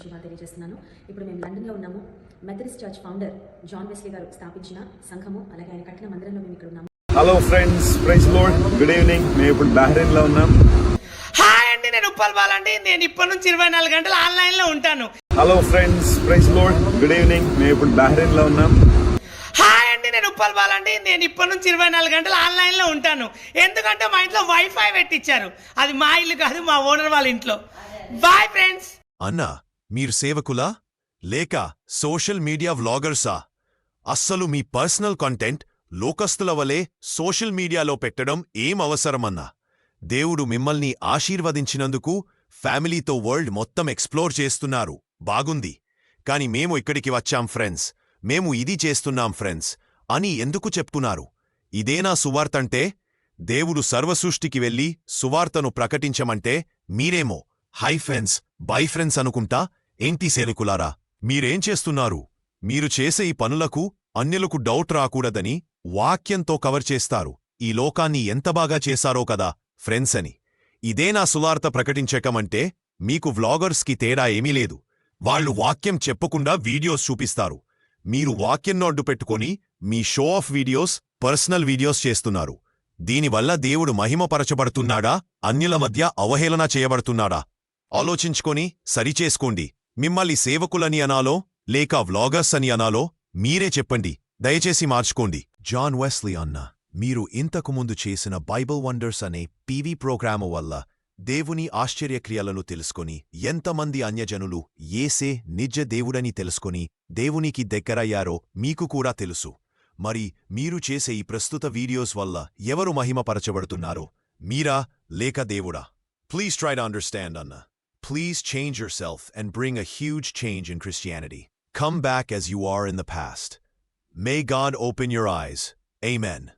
శుభాలు తెలియజేస్తున్నాను. ఇప్పుడు మేము లండన్లో ఉన్నాము. Methodist church founder John Wesley garu స్థాపించిన సంఘము అలాగే ఆయన కట్టిన మందిరంలో మేము ఇక్కడ ఉన్నాము. Hello friends praise Lord good evening మేము ఇప్పుడు బహ్రెయిన్లో ఉన్నాం. హాయ్ అండి నేను ఉప్పల్ బాలండి. నేను ఇప్పటి నుంచి ఇరవై నాలుగు గంటలు ఆన్లైన్లో ఉంటాను hello friends praise Lord good evening మేము ఇప్పుడు బహ్రెయిన్లో ఉన్నాం. హాయ్ అండి నేను ఉప్పల్ బాలండి. నేను ఇప్పటి నుంచి ఇరవై నాలుగు గంటలు ఆన్లైన్లో ఉంటాను. ఎందుకంటే మా ఇంట్లో వైఫై పెట్టించారు అది మా ఇల్లు కాదు మా ఓనర్ వాళ్ళ ఇంట్లో. బాయ్ ఫ్రెండ్స్ అన్నా మీరు సేవకులా? లేక సోషల్ మీడియా వ్లాగర్సా? అస్సలు మీ పర్సనల్ కంటెంట్ లోకస్తుల వలె సోషల్ మీడియాలో పెట్టడం ఏం అవసరమన్నా? దేవుడు మిమ్మల్ని ఆశీర్వదించినందుకు ఫ్యామిలీతో వరల్డ్ మొత్తం ఎక్స్ప్లోర్ చేస్తున్నారు. బాగుంది. కాని మేము ఇక్కడికి వచ్చాం ఫ్రెండ్స్. మేము ఇది చేస్తున్నాం ఫ్రెండ్స్. అని ఎందుకు చెప్తున్నారు? ఇదేనా సువార్తంటే? దేవుడు సర్వసృష్టికి వెళ్ళి సువార్తను ప్రకటించమంటే మీరేమో హై ఫ్రెండ్స్ బై ఫ్రెండ్స్ అనుకుంటా? ఏంటి సేవకులారా? మీరేం చేస్తున్నారు? మీరు చేసే ఈ పనులకు అన్యులకు డౌట్ రాకూడదని వాక్యంతో కవర్ చేస్తారు. ఈ లోకాన్ని ఎంత బాగా చేశారో కదా ఫ్రెండ్స్ అని. ఇదే నా సువార్త ప్రకటించకమంటే మీకు వ్లాగర్స్కి తేడా ఏమీ లేదు. వాళ్ళు వాక్యం చెప్పకుండా వీడియోస్ చూపిస్తారు. మీరు వాక్యం అడ్డు పెట్టుకొని మీ show off videos personal videos చేస్తున్నారు. దీనివల్ల దేవుడు మహిమపరచబడుతున్నాడా? అన్యుల మధ్య అవహేళన చేయబడుతున్నాడా? ఆలోచించుకొని సరిచేసుకోండి మిమ్మల్ని సేవకులని అనాలో లేక వ్లాగర్స్ అని అనాలో మీరే చెప్పండి. దయచేసి మార్చుకోండి. జాన్ వెస్లీ అన్న మీరు ఇంతకుముందు చేసిన బైబల్ వండర్స్ అనే పీవీ ప్రోగ్రాము వల్ల దేవుని ఆశ్చర్యక్రియలను తెలుసుకొని ఎంతమంది అన్యజనులు ఏసే నిజ దేవుడని తెలుసుకొని దేవునికి దగ్గరయ్యారో మీకు కూడా తెలుసు. మరి మీరు చేసే ఈ ప్రస్తుత వీడియోస్ వల్ల ఎవరు మహిమపరచబడుతున్నారో? మీరా లేక దేవుడా? ప్లీజ్ ట్రై టు అండర్స్టాండ్ అన్న. Please change yourself and bring a huge change in Christianity. Come back as you are in the past. May God open your eyes. Amen.